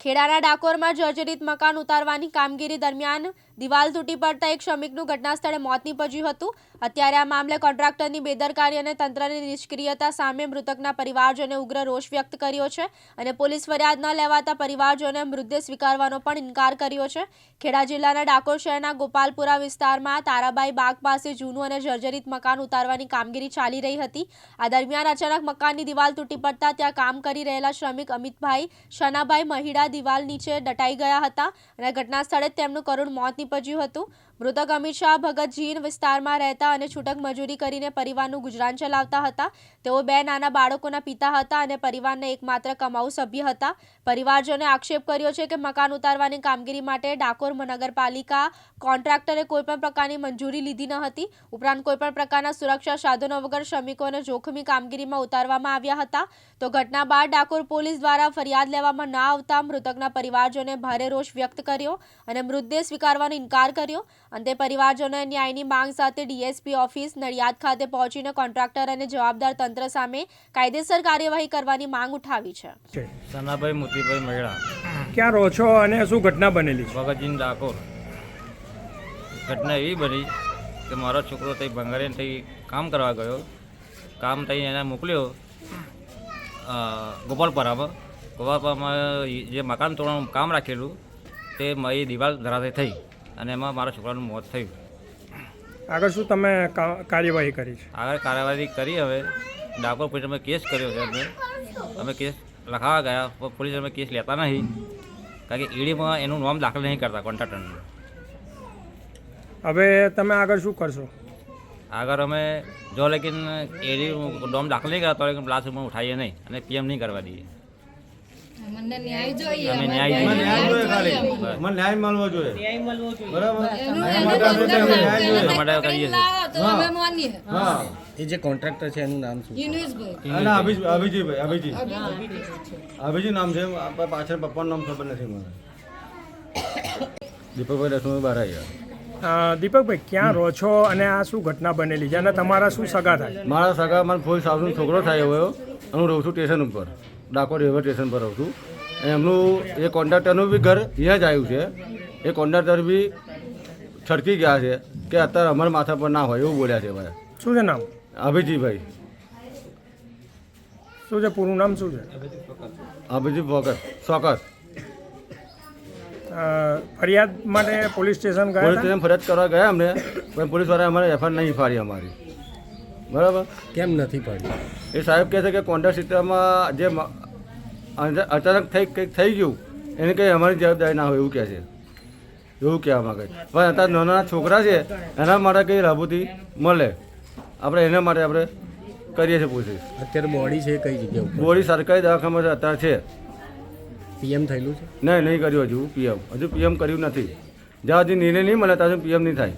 ખેડાના ડાકોરમાં જર્જરિત મકાન ઉતારવાની કામગીરી દરમિયાન દિવાલ તૂટી પડતા એક શ્રમિકનું ઘટના સ્થળે મોત નીપજ્યું હતું. અત્યારે આ મામલે કોન્ટ્રાક્ટરની બેદરકારી અને તંત્રની નિષ્ક્રિયતા સામે મૃતકના પરિવારજોને ઉગ્ર રોષ વ્યક્ત કર્યો છે અને પોલીસ ફરિયાદ ન લેવાતા પરિવારજોને મૃતદેહ સ્વીકારવાનો પણ ઇનકાર કર્યો છે. ખેડા જિલ્લાના ડાકોર શહેરના ગોપાલપુરા વિસ્તારમાં તારાબાઈ બાગ પાસે જૂનું અને જર્જરિત મકાન ઉતારવાની કામગીરી ચાલી રહી હતી. આ દરમિયાન અચાનક મકાનની દિવાલ તૂટી પડતા ત્યાં કામ કરી રહેલા શ્રમિક અમિતભાઈ, શનાભાઈ મહિડા દિવાલ નીચે દટાઈ ગયા હતા અને ઘટના સ્થળે તેમનું કરુણ મોત નીપજ્યું હતું. મૃતક અમિત શાહ ભગત જીન વિસ્તારમાં રહેતા અને છૂટક મજૂરી કરીને પરિવારનું ગુજરાન ચલાવતા હતા. તેઓ બે નાના બાળકોના પિતા હતા અને પરિવારના એકમાત્ર કમાઉ સભ્ય હતા. પરિવારજોને આક્ષેપ કર્યો છે કે મકાન ઉતારવાની કામગીરી માટે ડાકોર મહાનગરપાલિકા કોન્ટ્રાક્ટરે કોઈપણ પ્રકારની મંજૂરી લીધી ન હતી. ઉપરાંત કોઈપણ પ્રકારના સુરક્ષા સાધનો વગર શ્રમિકોને જોખમી કામગીરીમાં ઉતારવામાં આવ્યા હતા. તો ઘટના બાદ ડાકોર પોલીસ દ્વારા ફરિયાદ લેવામાં ન આવતા મૃતકના પરિવારજોને ભારે રોષ વ્યક્ત કર્યો અને મૃતદેહ સ્વીકારવાનો ઇનકાર કર્યો. અંતે પરિવારજનોએ ન્યાયની માંગ સાથે ડીએસપી ઓફિસ નડિયાદ ખાતે પહોંચીને કોન્ટ્રાક્ટર અને જવાબદાર તંત્ર સામે કાયદેસર કાર્યવાહી કરવાની માંગ ઉઠાવી છે. સનાભાઈ મોતીભાઈ મહેડા ક્યાં રહો છો અને શું ઘટના બનેલી છે? ભગતજીન ડાકોર. ઘટના એવી બની કે મારો છોકરો ત્યાં ભંગારીને ત્યાં કામ કરવા ગયો. કામ થઈ એને મોકલ્યો ગોપાલપરામાં. ગોપાલપરામાં જે મકાન તોડવાનું કામ રાખેલું તે મારી દિવાલ ધરાતે થઈ. અને એમાં મારા છોકરાનું મોત થયું. આગળ શું તમે કાર્યવાહી કરી છે? આગળ કાર્યવાહી કરી હવે. ડાકોર અમે કેસ કર્યો છે અમે અમે કેસ લખાવા ગયા પણ પોલીસ અમે કેસ લેતા નહીં. કારણ કે ઈડીમાં એનું નામ દાખલ નહીં કરતા કોન્ટ્રાક્ટરનું. હવે તમે આગળ શું કરશો? આગળ અમે જો લેકિન એડી ડોમ દાખલ નહીં કરતા તો લેકિન પ્લાસ ઉઠાવીએ નહીં અને પીએમ નહીં કરવા દઈએ. મને ન્યાય જોઈએ અમે ન્યાય ન્યાય જોઈએ. જોઈએ બસ. મને ન્યાય મળવો જોઈએ. બરાબર? ન્યાય જોઈએ. તો હા. અમે માનીએ. હા. એ જે કોન્ટ્રાક્ટર છે એનું નામ શું? અને અભિજીભાઈ અભિજી. અભિજી નામ છે પાછળ પપ્પાનું નામ ખબર નથી મને. દીપકભાઈ આવ્યા અ, દીપકભાઈ ક્યાં રહો છો અને આ શું ઘટના બનેલી છે? અને તમારા શું સગા થાય? મારા સગા મારા ફૂલ સાસુનો છોકરો થાય એવો હું રહું છું સ્ટેશન ઉપર. ડાકોર રેલવે સ્ટેશન પર રહું છું એમનું એ કોન્ટ્રાક્ટરનું બી ઘર અહીંયા જ આવ્યું છે. એ કોન્ટ્રાક્ટર બી છડકી ગયા છે કે અત્યારે અમારા માથા પર ના હોય એવું બોલ્યા છે ભાઈ શું છે નામ? અભિજીભાઈ શું છે પૂરું નામ શું છે? અભિજીત વખત ચોક્કસ ફરિયાદ માટે પોલીસ સ્ટેશન ગયા પોલીસ સ્ટેશન ફરિયાદ કરવા ગયા અમને પણ પોલીસવાળાએ અમારે એફઆઈઆર નહીં ફાડી અમારી. બરાબર? કેમ નથી પાડી એ સાહેબ કહે છે કે કોન્ટ્રાક્ટ સિસ્ટમમાં જે અચાનક થઈ કંઈક થઈ ગયું એને કંઈ અમારી જવાબદારી ના હોય એવું કહે છે. એવું કહેવા માગે પણ અત્યારે નાના નાના છોકરા છે એના માટે કંઈ રાબુતી મળે. આપણે એના માટે આપણે કરીએ છીએ પૂછી અત્યારે બોડી છે કઈ જગ્યા બોડી સરકારી દવાખાનામાં છે અત્યારે છે. પીએમ થયેલું છે? નહીં નહીં કર્યું હજુ પીએમ. હજુ પીએમ કર્યું નથી. જ્યાં સુધી નિર્ણય નહીં મળે ત્યાં સુધી પીએમ નહીં થાય.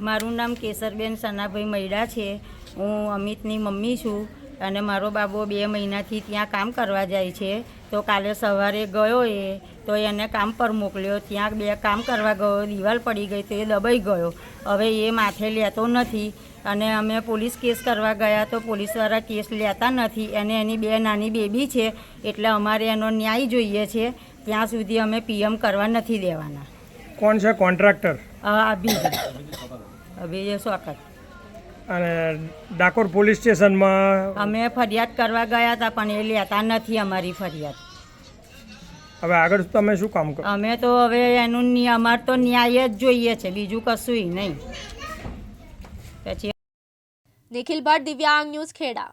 મારું નામ કેસરબેન સનાભાઈ મૈડા છે. હું અમિતની મમ્મી છું અને મારો બાબો બે મહિનાથી ત્યાં કામ કરવા જાય છે. તો કાલે સવારે ગયો એ, તો એને કામ પર મોકલ્યો. ત્યાં બે કામ કરવા ગયો, દિવાલ પડી ગઈ તો એ દબાઈ ગયો. હવે એ માથે લેતો નથી અને અમે પોલીસ કેસ કરવા ગયા તો પોલીસવાળા કેસ લેતા નથી. અને એની બે નાની બેબી છે, એટલે અમારે એનો ન્યાય જોઈએ છે. ત્યાં સુધી અમે પીએમ કરવા નથી દેવાના. કોણ છે કોન્ટ્રાક્ટર? અભિજ અભિજ સ્વાગત અને ડાકોર પોલીસ સ્ટેશનમાં અમે ફરિયાદ કરવા ગયા હતા પણ એ લેતા નથી અમારી ફરિયાદ. હવે આગળ તમે શું કામ કરો? અમે તો હવે એનું અમારે તો ન્યાય જ જોઈએ છે બીજું કશું નહીં. પછી નિખિલ ભટ્ટ દિવ્યાંગ ન્યૂઝ ખેડા.